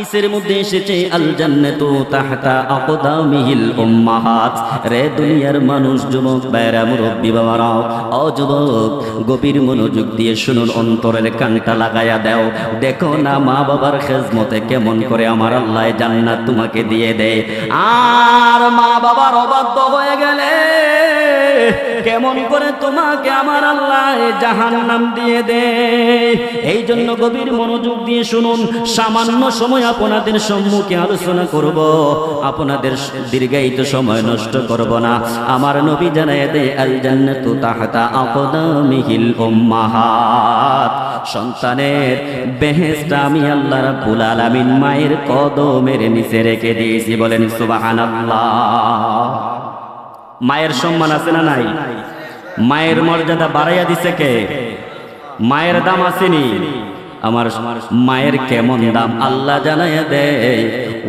হাদিসের মধ্যে এসেছে আল জান্নাতু তাহতা আকদামিহিল উম্মাহাত। রে দুনিয়ার মানুষ, যুবক বাইরা মুরব্বী বাবারাও ও যুবক, গভীর মনোযোগ দিয়ে শুনুন, অন্তরের কানটা লাগায়া দাও। দেখো না মা বাবার খেজমতে কেমন করে আমার আল্লাহ জান্নাত তোমাকে দিয়ে দেয়। আর মা বাবার অবাধ্য হয়ে গেলে কেমন করে তোমাকে আমার আল্লাহ জাহান্নাম দিয়ে দেয় এই জন্য গভীর মনোযোগ দিয়ে শুনুন, সামান্য সময় আপনাদের সম্মুখে আলোচনা করব। আপনাদের দীর্ঘায়িত সময় নষ্ট করব না। আমার নবী জানায় দেয় আল জান্নাতু তাহতা আকদামিহিল উম্মাহাত। সন্তানের বেহেশটা আমি আল্লাহ রাব্বুল আলামিন মায়ের কদমের নিচে রেখে দিয়েছি। বলেন, সুবহানাল্লাহ। মায়ের সম্মান আছে না নাই? মায়ের মর্যাদা বাড়াইয়া দিছে কে? মায়ের দাম আসেনি আমার মায়ের কেমন দাম আল্লাহ জানাইয়া দেয়।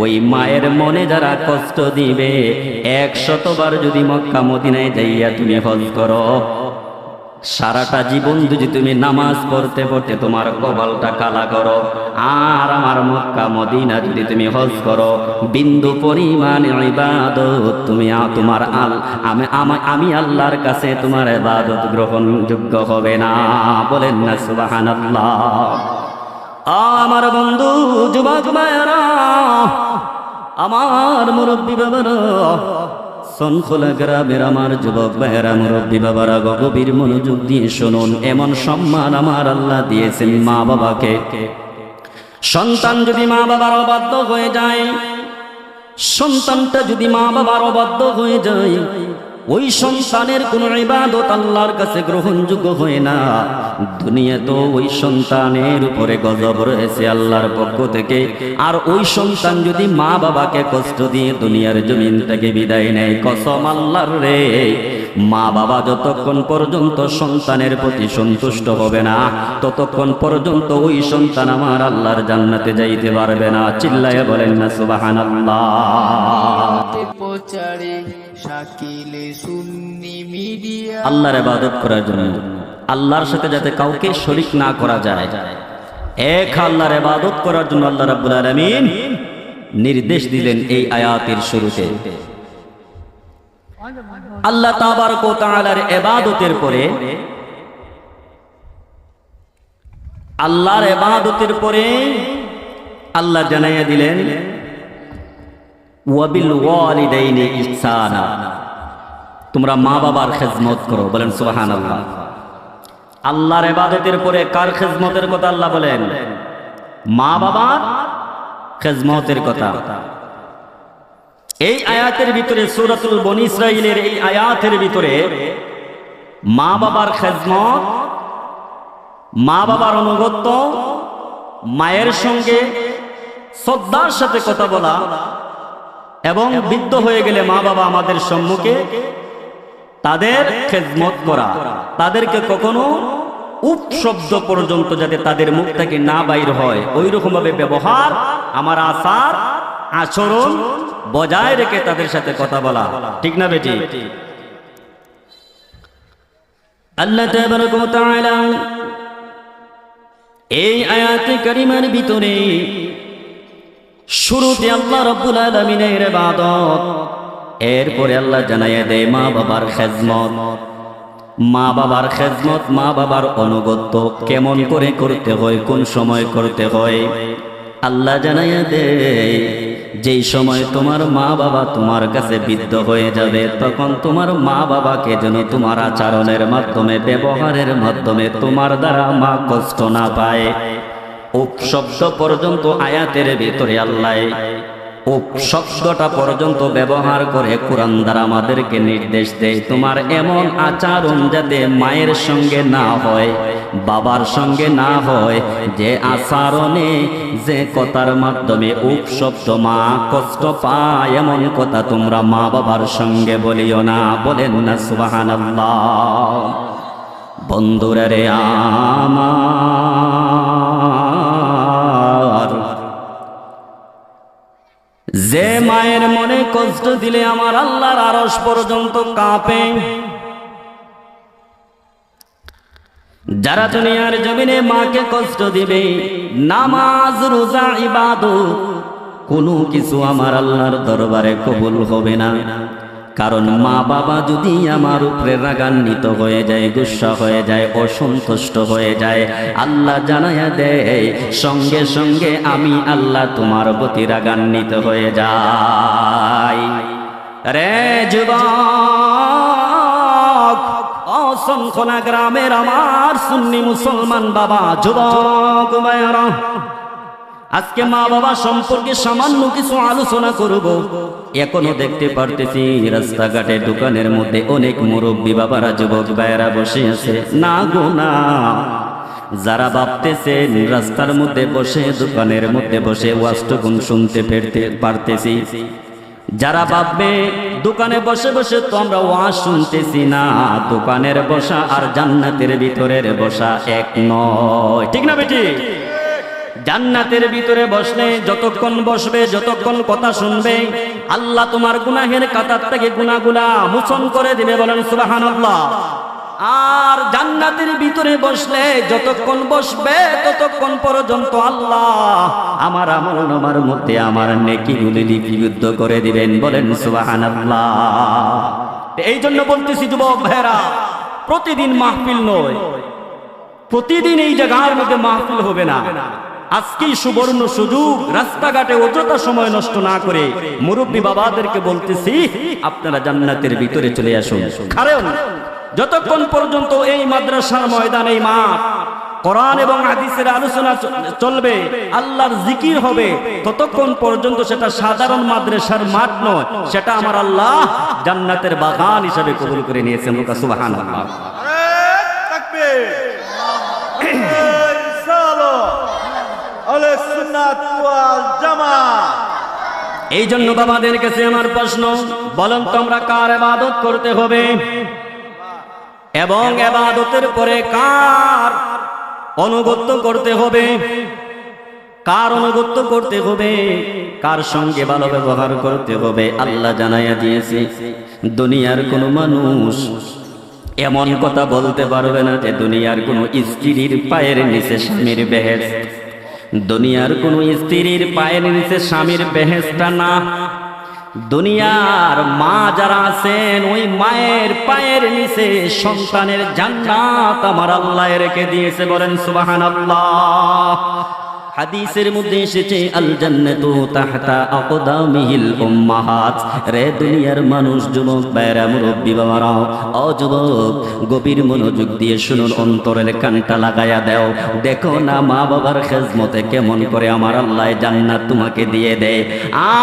ওই মায়ের মনে যারা কষ্ট দিবে একশতবার যদি মক্কা মদিনায় যাইয়া তুমি হজ করো। সারাটা জীবন যদি তুমি নামাজ পড়তে পড়তে তোমার কপালটা কালা করো, আর আমার মক্কা, মদিনা যদি তুমি হজ করো, বিন্দু পরিমাণ ইবাদত তুমি তোমার আল আমি আমা- আল্লাহর কাছে তোমার ইবাদত গ্রহণযোগ্য হবে না। বলেন না, সুবহানাল্লাহ। আমার বন্ধু, যুবক ভাইয়েরা, আমার মুরব্বী বাবারা সনখোলা গ্রামের আমার যুবক ভাইয়েরা, মুরব্বী বাবারা গভীর মনোযোগ দিয়ে শুনুন, এমন সম্মান আমার আল্লাহ দিয়েছেন মা বাবাকে। সন্তান যদি মা বাবার অবাধ্য হয়ে যায়, সন্তানটা যদি মা বাবার অবাধ্য হয়ে যায় ওই সন্তানের কোন ইবাদত আল্লাহর কাছে গ্রহণযোগ্য হয় না। দুনিয়া তো ওই সন্তানের উপরে গজব রয়েছে আল্লাহর পক্ষ থেকে। আর ওই সন্তান যদি মা বাবাকে কষ্ট দিয়ে দুনিয়ার জমিন থেকে বিদায় নেয়, কসম আল্লাহর রে। মা বাবা যতক্ষণ পর্যন্ত সন্তানের প্রতি সন্তুষ্ট হবে না, ততক্ষণ পর্যন্ত ওই সন্তান আমার আল্লাহর জান্নাতে যাইতে পারবে না। চিল্লায় বলেন না, সুবহানাল্লাহ। প্রচারে আল্লাহর করার জন্য, আল্লাহর সাথে যাতে কাউকে শরিক না করা যায়। এক আল্লাহর করার জন্য আল্লাহ রাব্বুল আলামিন নির্দেশ দিলেন এই আয়াতের শুরুতে। আল্লাহ তাবারক পরে, আল্লাহর ইবাদতের পরে আল্লাহ জানাইয়া দিলেন ওয়াবিল তোমরা মা বাবার খেজমত করো, বলেন সুবহানাল্লাহ। আল্লাহর ইবাদতের পরে কার খেজমতের কথা আল্লাহ বলেন? মা বাবার খেজমতের কথা। এই আয়াতের ভিতরে, সূরাতুল বনি ইসরাইলের এই আয়াতের ভিতরে মা বাবার খেজমত মা বাবার অনুগত্য, মায়ের সঙ্গে শ্রদ্ধার সাথে কথা বলা এবং বৃদ্ধ হয়ে গেলে মা বাবা আমাদের সম্মুখে তাদের খেজমত করা। তাদেরকে কখনো উপ শব্দ পর্যন্ত যাতে তাদের মুখ থেকে না বাইর হয়। ওই রকম ভাবে ব্যবহার আমার আচার আচরণ বজায় রেখে তাদের সাথে কথা বলা। ঠিক না বেটি? আল্লাহ এই আয়াতে কারিমার ভিতরে শুরুতে আল্লাহ রব্বুল আলমিনের ইবাদত। এরপরে আল্লাহ জানাইয়া দেয়, মা বাবার খেজমত। মা বাবার খেজমত, মা বাবার অনুগত্য কেমন করে করতে হয়, কোন সময় করতে হয়? আল্লাহ জানাইয়া দেয়, যেই সময় তোমার মা বাবা তোমার কাছে বিদ্ধ হয়ে যাবে, তখন তোমার মা বাবাকে যেন তোমার আচরণের মাধ্যমে, ব্যবহারের মাধ্যমে তোমার দ্বারা মা কষ্ট না পায়। উপ পর্যন্ত আয়াতের ভিতরে আল্লাহ উপ শব্দটা পর্যন্ত ব্যবহার করে কোরআন দ্বারা আমাদেরকে নির্দেশ দেয়, তোমার এমন আচরণ যাতে মায়ের সঙ্গে না হয়, বাবার সঙ্গে না হয়, যে আচরণে, যে কথার মাধ্যমে উপ শব্দ মা কষ্ট পায়, এমন কথা তোমরা মা বাবার সঙ্গে বলিও না, বলেন না সুবহানাল্লাহ। বন্ধুরা রে আমার যে মায়ের মনে কষ্ট দিলে আমার আল্লাহর আরস পর্যন্ত কাঁপে। যারা দুনিয়ার জমিনে মাকে কষ্ট দিবে, নামাজ, রোজা, ইবাদত, কোনো কিছু আমার আল্লাহর দরবারে কবুল হবে না। কারণ মা বাবা যদি আমার উপরে রাগান্বিত হয়ে যায়, গুসা হয়ে যায়, অসন্তুষ্ট হয়ে যায়, আল্লাহ জানাইয়া দেয়, সঙ্গে সঙ্গে আমি আল্লাহ তোমার প্রতি রাগান্বিত হয়ে যাই। রে যুবক, অসংখ্য গ্রামের আমার সুন্নি মুসলমান বাবা, যুবক আজকে মা বাবা সম্পর্কে সামান্য কিছু আলোচনা করব। এখনও দেখতে পারতেছি রাস্তাঘাটে দোকানের মধ্যে অনেক মুরব্বী বাবারা, যুবক ভাইয়েরা বসে আছে। না গো, না। যারা ভাবতেছেন রাস্তার মধ্যে বসে, দোকানের মধ্যে বসে ওয়াস্টগুন শুনতে ফেরতে পারতেছি। যারা ভাববে দোকানে বসে বসে তো আমরা ওয়াজ শুনতেছি না, দোকানের বসা আর জান্নাতের ভিতরের বসা এক নয়। ঠিক না বেটি? জান্নাতের ভিতরে বসলে যতক্ষণ বসবে, যতক্ষণ কথা শুনবে, আল্লাহ তোমার গুনাহের কাতার থেকে গুনাগুলা মোচন করে দিবে বলেন সুবাহান আর জান্নাতের ভিতরে বসলে যতক্ষণ বসবে, ততক্ষণ পর্যন্ত আল্লাহ আমার আমল নামার মধ্যে আমার নেকি নেকিগুলি লিপিবদ্ধ করে দিবেন বলেন সুবাহান এই জন্য বলতেছি, যুবক ভাইরা প্রতিদিন মাহফিল নয়। প্রতিদিন এই জায়গার মধ্যে মাহফিল হবে না। আজকেই সুবর্ণ সুযোগ, রাস্তাঘাটে অযথা সময় নষ্ট না করে মুরব্বী বাবাদেরকে বলতেছি, আপনারা জান্নাতের ভিতরে চলে আসুন। কারণ যতক্ষণ পর্যন্ত এই মাদ্রাসার ময়দান এই মাঠ কোরআন এবং হাদিসের আলোচনা চলবে, আল্লাহর জিকির হবে, ততক্ষণ পর্যন্ত সেটা সাধারণ মাদ্রাসার মাঠ নয়, সেটা আমার আল্লাহ জান্নাতের বাগান হিসাবে কবুল করে নিয়েছেন সুবহানাল্লাহ। এই জন্য বাবাদের কাছে আমার প্রশ্ন, বলেন তোমরা কার এবাদত করতে হবে? এবং এবাদতের পরে কার অনুগত্য করতে হবে? কার অনুগত্য করতে হবে? কার সঙ্গে ভালো ব্যবহার করতে হবে? আল্লাহ জানাইয়া দিয়েছে, দুনিয়ার কোনো মানুষ এমন কথা বলতে পারবে না যে দুনিয়ার কোনো স্ত্রীর পায়ের নিচে স্বামীর বেহেস দুনিয়ার কোন স্ত্রীর পায়ের নিচে স্বামীর বেহেসটা না। দুনিয়ার মা যারা আছেন ওই মায়ের পায়ের নিচে সন্তানের জান্নাত আমার আল্লাহ রেখে দিয়েছে বলেন সুবাহান হাদিসের মধ্যে এসেছে আল জান্নাতু তাহতা আকদামিহিল উম্মাহাত। রে দুনিয়ার মানুষ, যুবক বাইরা মুরব্বী বাবারা ও যুবক, গভীর মনোযোগ দিয়ে শুনুন, অন্তরের কানটা লাগায়া দাও। দেখো না মা বাবার খেজমতে কেমন করে আমার আল্লাহ জান্নাত তোমাকে দিয়ে দেয়।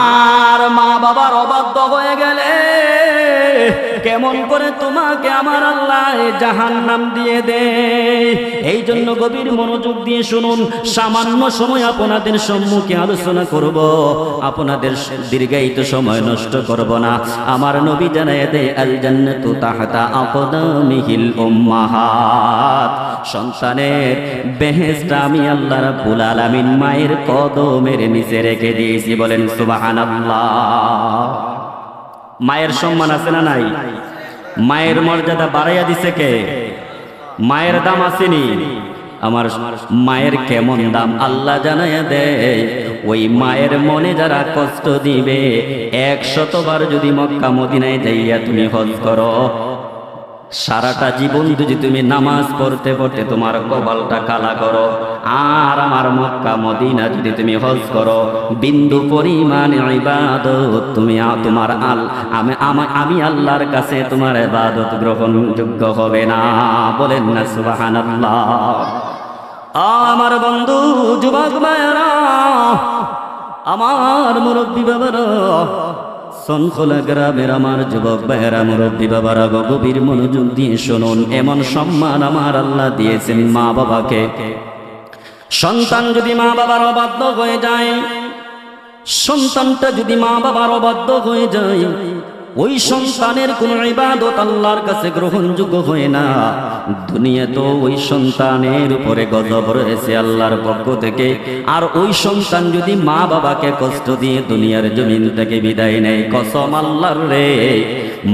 আর মা বাবার অবাধ্য হয়ে গেলে কেমন করে তোমাকে আমার আল্লাহ জাহান্নাম দিয়ে দেয়? এই জন্য গভীর মনোযোগ দিয়ে শুনুন, সামান্য সময় আপনাদের সম্মুখে আলোচনা করব। আপনাদের দীর্ঘায়িত সময় নষ্ট করব না। আমার নবী জানায় দে আল জান্নাতু তাহতা আকদামিহিল উম্মাহাত। সন্তানের বেহেশত আমি আল্লাহ রাব্বুল আলামিন মায়ের কদমের নিচে রেখে দিয়েছি। বলেন, সুবহানাল্লাহ। মায়ের সম্মান আছে না নাই? মায়ের মর্যাদা বাড়াইয়া দিছে কে? মায়ের দাম আসেনি। আমার মায়ের কেমন দাম আল্লাহ জানাইয়া দেয়। ওই মায়ের মনে যারা কষ্ট দিবে, একশতবার যদি মক্কা মদিনায় যাইয়া তুমি হজ করো সারাটা জীবন যদি তুমি নামাজ পড়তে পড়তে তোমার কপালটা কালা করো, আর আমার মক্কা, মদিনা যদি তুমি হজ করো, বিন্দু পরিমাণ ইবাদত তুমি তোমার আল আমি আমা- আল্লাহর কাছে তোমার ইবাদত গ্রহণযোগ্য হবে না। বলেন না, সুবহানাল্লাহ। আমার বন্ধু, যুবক আমার মুরব্বী বাবারা সনখোলা গ্রামের আমার যুবক ভাইয়েরা, মুরব্বী বাবারা গভীর মনোযোগ দিয়ে শুনুন। এমন সম্মান আমার আল্লাহ দিয়েছেন মা বাবাকে। সন্তান যদি মা বাবার অবাধ্য হয়ে যায়, সন্তানটা যদি মা বাবার অবাধ্য হয়ে যায় ওই সন্তানের কোন ইবাদত আল্লাহর কাছে গ্রহণযোগ্য হয় না। দুনিয়া তো ওই সন্তানের উপরে গজব রয়েছে আল্লাহর পক্ষ থেকে। আর ওই সন্তান যদি মা বাবাকে কষ্ট দিয়ে দুনিয়ার জমিন থেকে বিদায় নেয়, কসম আল্লাহর রে।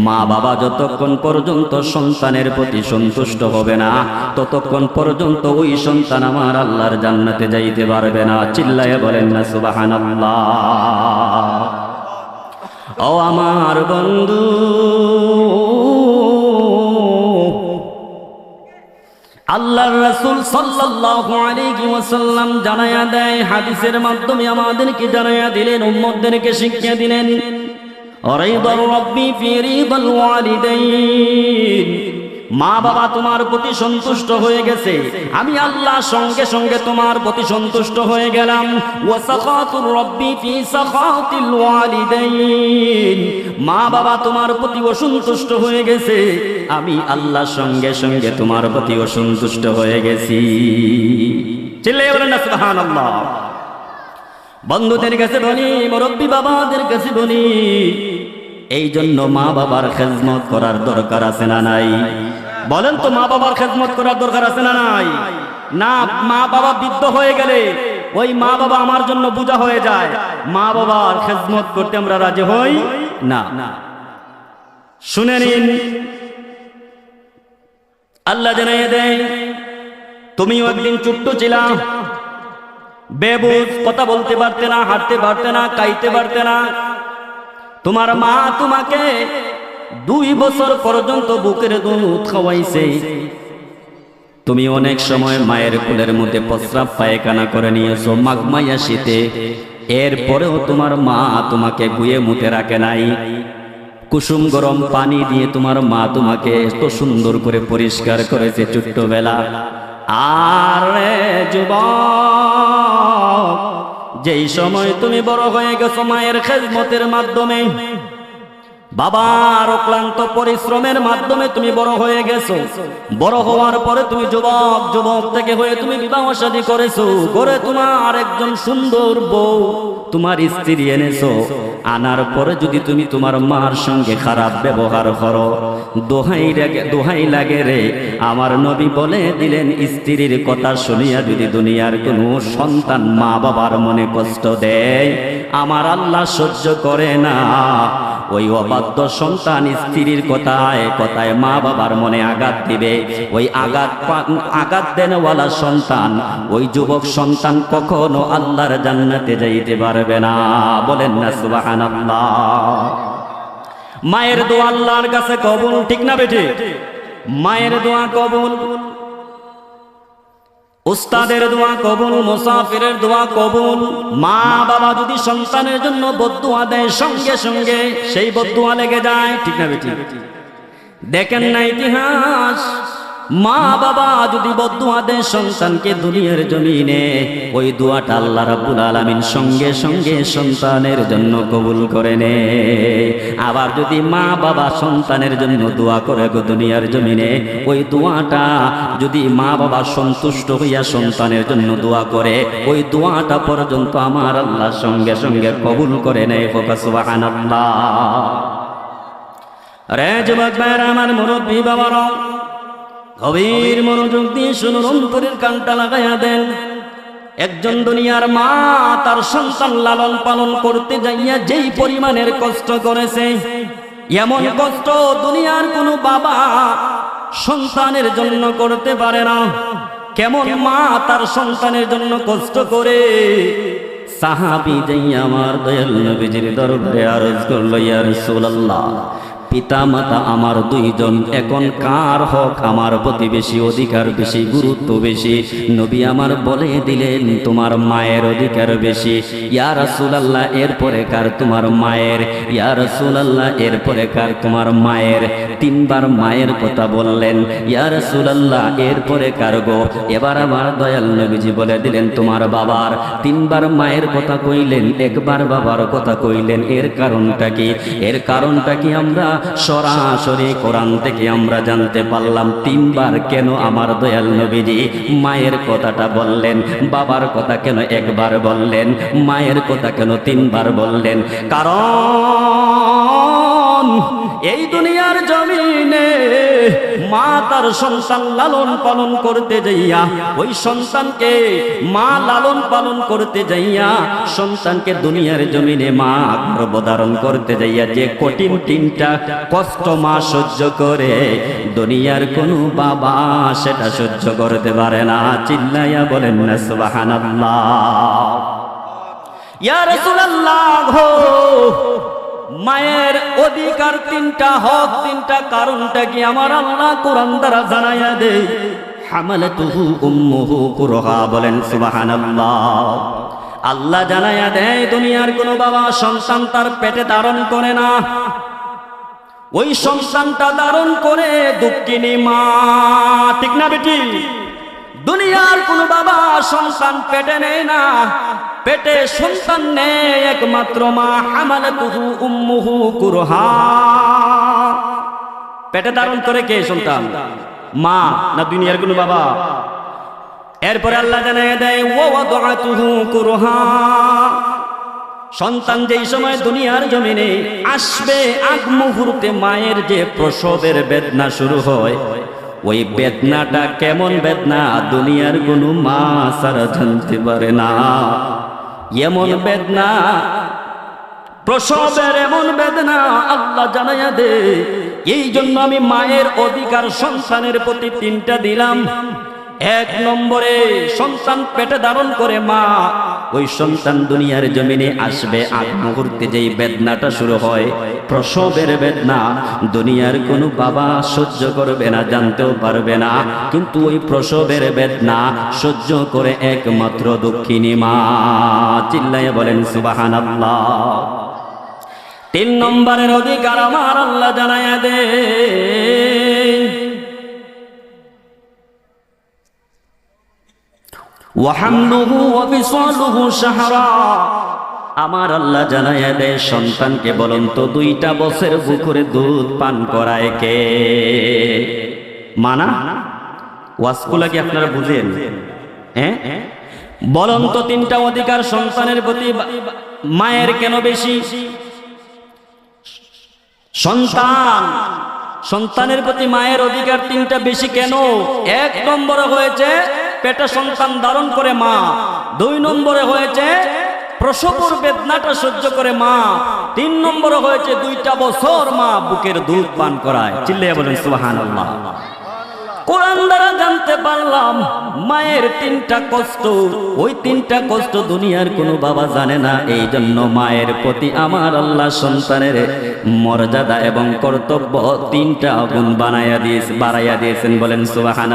মা বাবা যতক্ষণ পর্যন্ত সন্তানের প্রতি সন্তুষ্ট হবে না, ততক্ষণ পর্যন্ত ওই সন্তান আমার আল্লাহর জান্নাতে যাইতে পারবে না। চিল্লায় বলেন না, সুবহানাল্লাহ। ও আমার বন্ধু। আল্লাহর রাসূল সাল্লাল্লাহু আলাইহি ওয়াসাল্লাম জানায়া দেয়, হাদিসের মাধ্যমে আমাদেরকে জানায়া দিলেন, উম্মতদেরকে শিক্ষা দিলেন অরাইদার রব্বি ফি রিদাল ওয়ালিদাইন। মা বাবা তোমার প্রতি সন্তুষ্ট হয়ে গেছে। আমি আল্লাহ সঙ্গে সঙ্গে তোমার প্রতি সন্তুষ্ট হয়ে গেলাম। মা বাবা তোমার প্রতি অসন্তুষ্ট হয়ে গেছে। আমি আল্লাহ সঙ্গে সঙ্গে তোমার প্রতি অসন্তুষ্ট হয়ে গেছি। সুবহানাল্লাহ। বন্ধুদের কাছে বলি, মুরব্বী বাবাদের কাছে বলি এই জন্য মা বাবার খেজমত করার দরকার আছে না নাই? বলেন তো মা বাবার খেজমত করার দরকার আছে না নাই? না মা বাবা বৃদ্ধ হয়ে গেলে ওই মা বাবা আমার জন্য বোঝা হয়ে যায়। মা বাবার খেজমত করতে আমরা রাজি হই না। শুনে নিন। আল্লাহ জানাইয়ে দেয় তুমিও একদিন চুট্টু ছিলাম বেবুজ, কথা বলতে পারতে না, হাঁটতে পারতে না, কাইতে পারতে না। তোমার মা তোমাকে দুই বছর পর্যন্ত বুকের দুধ খাওয়াইছে তুমি অনেক সময় মায়ের কোলের মধ্যে প্রস্রাব পায়খানা করে নিয়েছো মাঘমাইয়া শীতে। এরপরেও তোমার মা তোমাকে গুয়ে মুখে রাখে নাই। কুসুম গরম পানি দিয়ে তোমার মা তোমাকে এত সুন্দর করে পরিষ্কার করেছে ছোট্টবেলা। আর রে যুবক, যেই সময় তুমি বড় হয়ে গেছো মায়ের খেজমতের মাধ্যমে বাবার অক্লান্ত পরিশ্রমের মাধ্যমে তুমি বড় হয়ে গেছো। বড় হওয়ার পরে তুমি যুবক যুবক থেকে হয়ে তুমি বিবাহ শাদী করেছ। করে তোমার একজন সুন্দর বউ তোমার স্ত্রী এনেছো। আনার পরে যদি তুমি তোমার মার সঙ্গে খারাপ ব্যবহার করো, দোহাই লাগে দোহাই লাগে রে। আমার নবী বলে দিলেন, স্ত্রীর কথা শুনিয়া যদি দুনিয়ার কোনো সন্তান মা বাবার মনে কষ্ট দেয়, আমার আল্লাহ সহ্য করে না। ওই অবাধ্য সন্তান স্ত্রীর কথায় কথায় মা বাবার মনে আঘাত দিবে। ওই আঘাত আঘাত দেনওয়ালা সন্তান, ওই যুবক সন্তান কখনো আল্লাহর জান্নাতে যাইতে পারবে না। বলেন না, সুবহানাল্লাহ। মায়ের দোয়া আল্লাহর কাছে কবুল, ঠিক না বেঠে? মায়ের দোয়া কবুল। উস্তাদের দোয়া কবুল, মুসাফিরের দোয়া কবুল। মা বাবা যদি সন্তানের জন্য বদুয়া দেয়, সঙ্গে সঙ্গে সেই বদুয়া লেগে যায়। ঠিক না বেটি? দেখেন না ইতিহাস। মা বাবা যদি বদুয়া দেয় সন্তানকে দুনিয়ার জমিনে, ওই দুয়াটা আল্লাহ রাব্বুল আলামিন সঙ্গে সঙ্গে সন্তানের জন্য কবুল করে নে। আবার যদি মা বাবা সন্তানের জন্য দোয়া করে গো দুনিয়ার জমিনে, ওই দোয়াটা যদি মা বাবা সন্তুষ্ট হইয়া সন্তানের জন্য দোয়া করে, ওই দোয়াটা পর্যন্ত আমার আল্লাহ সঙ্গে সঙ্গে কবুল করে নেয় সুবহানাল্লাহ। রে যুবক ভাইরা আমার মুরব্বী বাবারা গভীর মনোযোগ দিয়ে শুনুন, অন্তরের কানটা লাগাইয়া দেন। একজন দুনিয়ার মা তার সন্তান লালন পালন করতে যাইয়া যেই পরিমাণের কষ্ট করেছে, এমন কষ্ট দুনিয়ার কোনো বাবা সন্তানের জন্য করতে পারে না। কেমন মা তার সন্তানের জন্য কষ্ট করে? সাহাবি যাই আমার দয়াল নবীজির দরবারে আরজ করল, ইয়া রাসূলুল্লাহ পিতা মাতা আমার দুইজন, এখন কার হক? আমার প্রতি বেশি অধিকার বেশি, গুরুত্ব বেশি। নবী আমার বলে দিলেন, তোমার মায়ের অধিকার বেশি। ইয়া রাসূলুল্লাহ, এরপরে কার তোমার মায়ের? ইয়া রাসূলুল্লাহ, এরপরে কার তোমার মায়ের? তিনবার মায়ের কথা বললেন, ইয়া রাসূলুল্লাহ, এরপরে কার গো? এবার আমার দয়াল নবীজি বলে দিলেন, তোমার বাবার। তিনবার মায়ের কথা কইলেন, একবার বাবার কথা কইলেন, এর কারণটা কি? এর কারণটা কি আমরা সরাসরি কোরআন থেকে আমরা জানতে পারলাম তিনবার কেন আমার দয়াল নবীজি মায়ের কথাটা বললেন, বাবার কথা কেন একবার বললেন, মায়ের কথা কেন তিনবার বললেন। কারণ এই দুনিয়ার জমিনে মা তার সন্তান লালন পালন করতে যাইয়া, ওই সন্তানকে মা লালন পালন করতে যাইয়া, সন্তানকে দুনিয়ার জমিনে মা গর্ভধারণ করতে যাইয়া যে কঠিন তিনটা কষ্ট মা সহ্য করে, দুনিয়ার কোনো বাবা সেটা সহ্য করতে পারে না। চিল্লাইয়া বলেন না, সুবহানাল্লাহ। ইয়া রাসূলুল্লাহ মায়ের অধিকার তিনটা, হক তিনটা, কারণটা কি আমার আল্লাহ কোরআন দ্বারা জানাইয়া দে হামালাতুহু উম্মুহু কুরহা, বলেন সুবহানাল্লাহ। আল্লাহ জানাইয়া দেয়, দুনিয়ার কোনো বাবা সন্তান তার পেটে ধারণ করে না। ওই সন্তানটা ধারণ করে দুঃখিনী মা, ঠিক না বেটি? দুনিয়ার কোন বাবা সন্তান পেটে নেয় না। পেটে সন্তান নেই একমাত্র মা, হামালাতুহু উম্মুহু কুরহা। পেটে ধারণ করে কে সন্তান? মা না দুনিয়ার কোন বাবা? এরপরে আল্লাহ জানায় দেয় ও ওয়াদাতুহু কুরহা। সন্তান যেই সময় দুনিয়ার জমিনে আসবে, আগ মুহূর্তে মায়ের যে প্রসবের বেদনা শুরু হয় ওই বেদনাটা কেমন বেদনা? দুনিয়ার কোনো মা সারা জানতে পারে না। এমন বেদনা, প্রসবের এমন বেদনা আল্লাহ জানাইয়া দে। এই জন্য আমি মায়ের অধিকার সন্তানের প্রতি তিনটা দিলাম। এক নম্বরে সন্তান পেটে ধারণ করে মা। ওই সন্তান দুনিয়ার জমিনে আসবে আগ মুহূর্তে যেই বেদনাটা শুরু হয়, প্রসবের বেদনা। দুনিয়ার কোনো বাবা সহ্য করবে না, জানতেও পারবে না। কিন্তু ওই প্রসবের বেদনা সহ্য করে একমাত্র দক্ষিণী মা। চিল্লাইয়া বলেন, সুবাহানাল্লাহ। তিন নম্বরের অধিকার আমার আল্লাহ জানাইয়া দে আমার আল্লাহ জানাইয়া দে সন্তানকে বলুন তো, দুইটা বছর বুকুরে দুধ পান করায় কে? মানা? ওয়াসকুলা কি আপনারা বুঝেন? হ্যাঁ? বলুন তো, তিনটা অধিকার সন্তানের প্রতি মায়ের কেন বেশি? সন্তান, সন্তানের প্রতি মায়ের অধিকার তিনটা বেশি কেন? এক নম্বরে হয়েছে পেটে সন্তান ধারণ করে মা। দুই নম্বরে হয়েছে প্রসবর বেদনাটা সহ্য করে মা। তিন নম্বরে হয়েছে দুইটা বছর মা বুকের দুধ পান করায়। চিল্লে বলেন সুহান আল্লাহ কোরআন দ্বারা জানতে পারলাম, মায়ের তিনটা কষ্ট। ওই তিনটা কষ্ট দুনিয়ার কোনো বাবা জানে না। এই জন্য মায়ের প্রতি আমার আল্লাহ সন্তানের মর্যাদা এবং কর্তব্য তিনটা গুণ বানাইয়া দিয়েছে বাড়াইয়া দিয়েছেন বলেন সুবাহান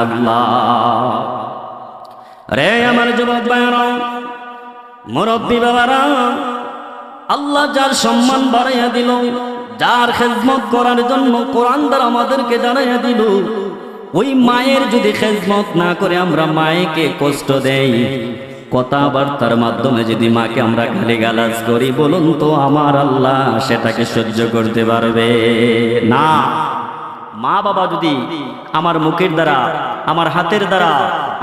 রে আমার যুবক ভাইয়েরা, মুরব্বী বাবারা, আল্লাহ যার সম্মান বাড়াইয়া দিল, যার খেজমত করার জন্য কোরআন দ্বারা আমাদেরকে জানাইয়া দিল, ওই মায়ের যদি খেজমত না করে আমরা মায়েকে কষ্ট দেই। কথাবার্তার মাধ্যমে যদি মাকে আমরা গালি গালাজ করি, বলুন তো আমার আল্লাহ সেটাকে সহ্য করতে পারবে না? মা বাবা যদি আমার মুখের দ্বারা, আমার হাতের দ্বারা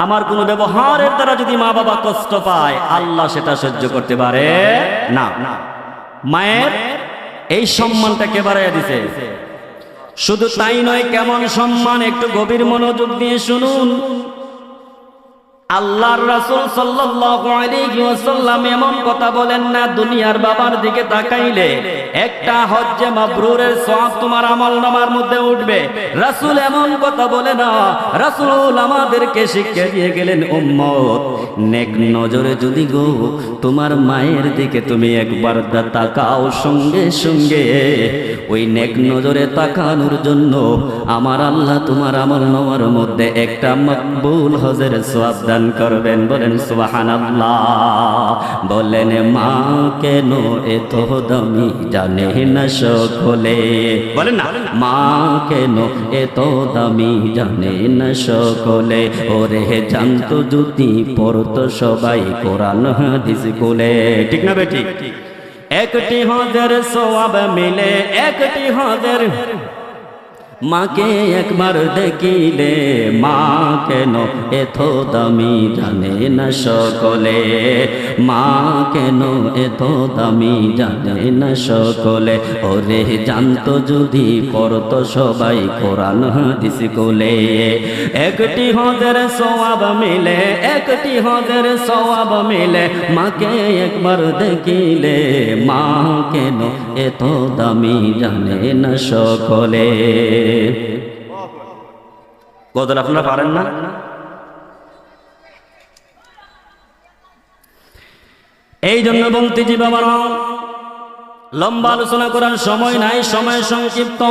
আমার কোনো ব্যবহারের দ্বারা যদি মা বাবা কষ্ট পায়, আল্লাহ সেটা সহ্য করতে পারে না। মায়ের এই সম্মানটা কে বাড়াইয়া দিছে? শুধু তাই নয়, কেমন সম্মান, একটু গভীর মনোযোগ দিয়ে শুনুন। আল্লাহর রাসূল সাল্লাল্লাহু আলাইহি ওয়াসাল্লাম এমন কথা বলেন না, দুনিয়ার বাবার দিকে তাকাইলে একটা হজ্জে মাবরুরের সওয়াব তোমার আমলনামার মধ্যে উঠবে। রাসূল এমন কথা বলে না, রাসূল আমাদেরকে শিক্ষা দিয়ে গেলেন, উম্মত, নেক নজরে যদি গো, তোমার মায়ের দিকে তুমি একবার তাকাও সঙ্গে সঙ্গে। ওই নেক নজরে তাকানোর জন্য আমার আল্লাহ তোমার আমল নামার মধ্যে একটা মকবুল হজের সোয়াব দান করবেন, বলেন সুবহানাল্লাহ। বলেন, মা কেন এত দামি জানে না সকলে বলেন মা কেন এত দামি জানে না সকলে ওরে জানতো যদি পড়তো সবাই কোরআন, হাদিস বলে ঠিক না বেটি? একটি হজের সোয়াব মিলে একটি হজের মাকে একবার দেখিলে, মা কেন এত দামি জানে না সকলে? মা কেন এত দামি জানে না সকলে? ওরে জানতো যদি পড়তো সবাই কোরআন, হাদিস কোলে। একটি হজের সওয়াব মিলে, একটি হজের সওয়াব মিলে, মাকে একবার দেখিলে, মা কেন এত দামি জানে না সকলে? গদল আপনারা পারেন না? এই জন্য বলতেছি বাবারা, লম্বা আলোচনা করার সময় নাই, সময় সংক্ষিপ্ত।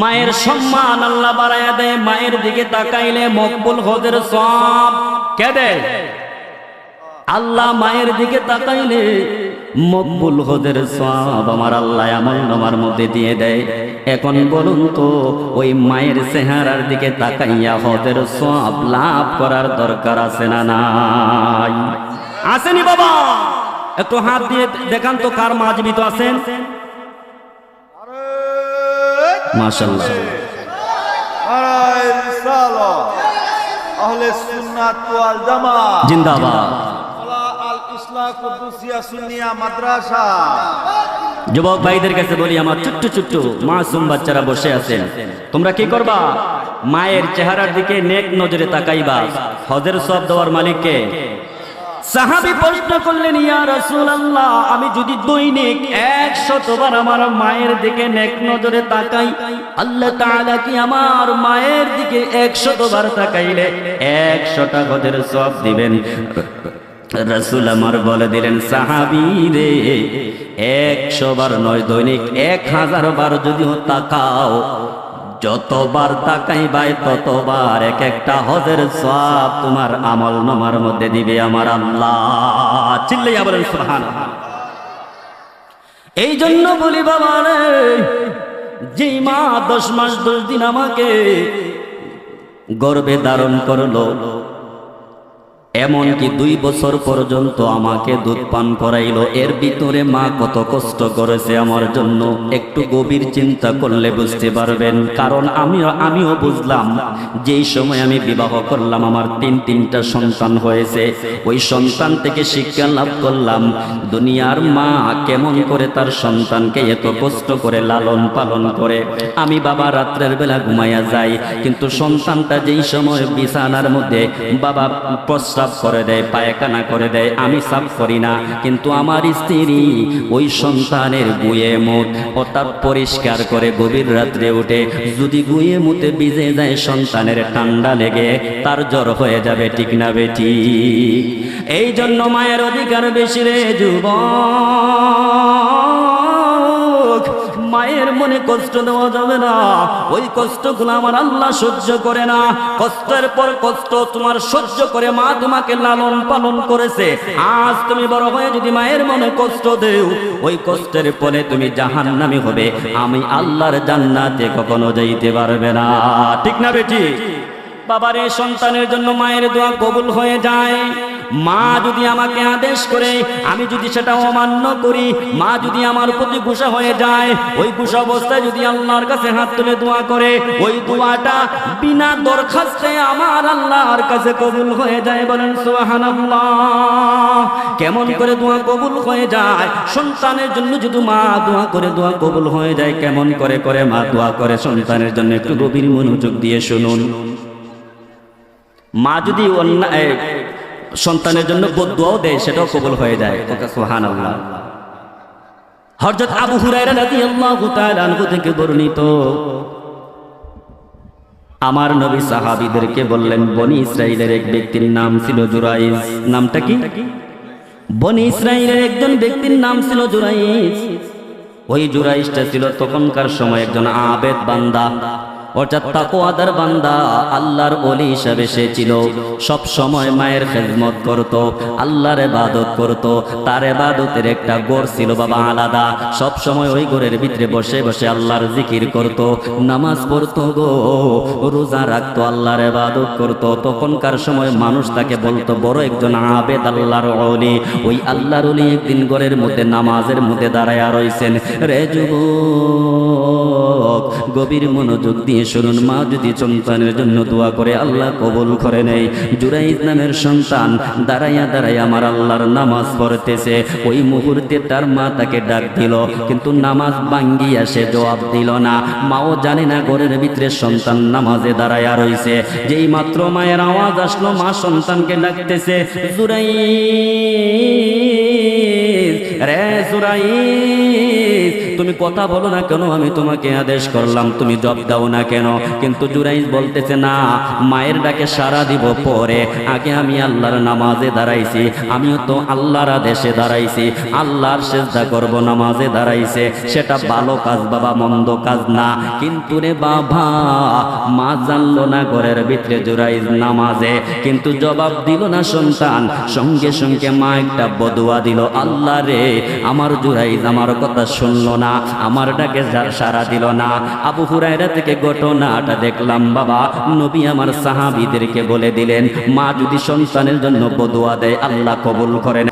মায়ের সম্মান আল্লাহ বাড়াইয়া দেয়, মায়ের দিকে তাকাইলে মকবুল হজের সব কে দেয়? আল্লাহ মায়ের দিকে তাকাইলে মকবুল হজের সব আমার আল্লাহ আমল নামার মধ্যে দিয়ে দেয়। এখন বলুন তো ওই মায়ের চেহারার দিকে তাকাইয়া হজের সব লাভ করার দরকার আছে না নাই? আসেনি বাবা! একটু হাত দিয়ে দেখান তো কার মা জীবিত আছেন। মাশাল্লাহ জিন্দাবাদ আলা আল ইসলাম কুদ্দুসিয়া সুন্নিয়া যুবক ভাইদের কাছে বলি, আমার ছোট্ট ছোট্ট মাসুম বাচ্চারা বসে আছেন। তোমরা কি করবা? মায়ের চেহারার দিকে নেক নজরে তাকাইবা। হজের সব দেওয়ার মালিককে। সাহাবি আমি যদি দৈনিক 100 বার আমার মায়ের দিকে নেক নজরে তাকাই, আল্লাহ আমার মায়ের দিকে 100 বার তাকাইলে 100 টা গজের সব দিবেন? রসুল আমার বলে দিলেন, সাহাবি রে, একশো বার নয়, দৈনিক এক হাজার বার যদিও তাকাও, যতবার তাকাই বাই ততবার এক একটা হজের সব তোমার আমল নমার মধ্যে দিবে আমার আল্লাহ। চিল্লাইয়া সুবহান এই জন্য বলি, বাবা রে যে মা দশ মাস দশ দিন আমাকে গর্বে ধারণ করল এমনকি দুই বছর পর্যন্ত আমাকে দুধ পান করাইলো। এর ভিতরে মা কত কষ্ট করেছে আমার জন্য। একটু গভীর চিন্তা করলে বুঝতে পারবেন। কারণ আমিও আমিও বুঝলাম, যেই সময় আমি বিবাহ করলাম, আমার তিন তিনটা সন্তান হয়েছে। ওই সন্তান থেকে শিক্ষা লাভ করলাম, দুনিয়ার মা কেমন করে তার সন্তানকে এত কষ্ট করে লালন পালন করে। আমি বাবা রাত্রের বেলা ঘুমাইয়া যাই, কিন্তু সন্তানটা যেই সময় বিছানার মধ্যে বাবা প্রস্রাব করে দেয়, পায়খানা করে দেয়, আমি সাফ করি না। কিন্তু আমার স্ত্রী ওই সন্তানের গুয়ে মুখ, অর্থাৎ পরিষ্কার করে গভীর রাত্রে উঠে যদি গুয়ে মুতে ভিজে যায়, সন্তানের ঠান্ডা লেগে তার জ্বর হয়ে যাবে, ঠিক না বেটি এই জন্য মায়ের অধিকার বেশি রে যুবক। মায়ের মনে কষ্ট দেওয়া যাবে না। ওই কষ্টগুলো আমার আল্লাহ সহ্য করে না। কষ্টের পর কষ্ট তোমার সহ্য করে মা তোমাকে লালন পালন করেছে। আজ তুমি বড় হয়ে যদি মায়ের মনে কষ্ট দেও, ওই কষ্টের পরে তুমি জাহান্নামী হবে। আমি আল্লাহর জান্নাতে কখনো যাইতে পারবে না। ঠিক না বেটি? বাবারে সন্তানের জন্য মায়ের দোয়া কবুল হয়ে যায়। মা যদি আমাকে আদেশ করে, আমি যদি সেটা অমান্য করি, মা যদি আমার প্রতি গুসা হয়ে যায়, ওই গুসা অবস্থায় যদি আল্লাহর কাছে হাত তুলে দোয়া করে, ওই দোয়াটা বিনা দরখাস্তে আমার আল্লাহর কাছে কবুল হয়ে যায় বলেন সুবহানাল্লাহ। কেমন করে দোয়া কবুল হয়ে যায়? সন্তানের জন্য যদি মা দোয়া করে, দোয়া কবুল হয়ে যায়, কেমন করে করে মা দোয়া করে? সন্তানের জন্য একটু গভীর মনোযোগ দিয়ে শুনুন। মা যদি অন্যায় সন্তানের জন্য বদুয়াও দেয়, সেটাও কবুল হয়ে যায়। হযরত আবু থেকে বর্ণিত, আমার নবী সাহাবীদেরকে বললেন, বনি ইসরাইলের এক ব্যক্তির নাম ছিল জুরাইজ। নামটা কি? বনি ইসরাইলের একজন ব্যক্তির নাম ছিল জুরাইজ। ওই জুরাইজটা ছিল তখনকার সময় একজন আবেদ বান্দা। অর্থাৎ তাকওয়াদার বান্দা আল্লাহর ওলি হিসাবে সে ছিল। সব সময় মায়ের খেদমত করত, আল্লাহর ইবাদত করত। তার ইবাদতের একটা গড় ছিল বাবা আলাদা। সব সময় ওই ঘরের ভিতরে বসে বসে আল্লাহর জিকির করত, নামাজ পড়তো গো, রোজা রাখতো, আল্লাহর ইবাদত করত। তখনকার সময় মানুষ তাকে বলতো, বড় একজন আবেদ আল্লাহর ওলি। ওই আল্লাহর ওলি একদিন ঘরের মধ্যে, নামাজের মধ্যে দাঁড়ায় রয়েছেন রে যুবক, গভীর মনোযোগ দিয়ে শুনুন, মা যদি সন্তানের জন্য দোয়া করে, আল্লাহ কবুল করে নেই জুরাই ইসলামের সন্তান দাঁড়াইয়া দাঁড়াইয়া আমার আল্লাহর নামাজ পড়তেছে। ওই মুহূর্তে তার মা তাকে ডাক দিল, কিন্তু নামাজ ভাঙ্গিয়া সে জবাব দিল না। মাও জানে না ঘরের ভিতরে সন্তান নামাজে দাঁড়াইয়া রইছে। যেই মাত্র মায়ের আওয়াজ আসলো, মা সন্তানকে ডাকতেছে জুরাই রে জুরাই তুমি কথা বলো না কেন? আমি তোমাকে আদেশ করলাম, তুমি জব দাও না কেন? কিন্তু জুরাইজ বলতেছে, না, মায়ের ডাকে সারা দিব পরে। আগে আমি আল্লাহর নামাজে দাঁড়াইছি, আমিও তো আল্লাহর আদেশে দাঁড়াইছি। আল্লাহর সেজদা করব, নামাজে দাঁড়াইছে। সেটা ভালো কাজ বাবা, মন্দ কাজ না। কিন্তু রে বাবা, মা জানলো না ঘরের ভিতরে জুরাইজ নামাজে। কিন্তু জবাব দিল না সন্তান। সঙ্গে সঙ্গে মা একটা বদুয়া দিল, আল্লাহ রে, আমার জুরাইজ আমার কথা শুনলো না আমার ডাকে যার সারা দিল না। আবু হুরাইরা থেকে ঘটনাটা দেখলাম, বাবা। নবী আমার সাহাবিদেরকে বলে দিলেন, মা যদি সন্তানের জন্য বদুয়া দেয়, আল্লাহ কবুল করেন।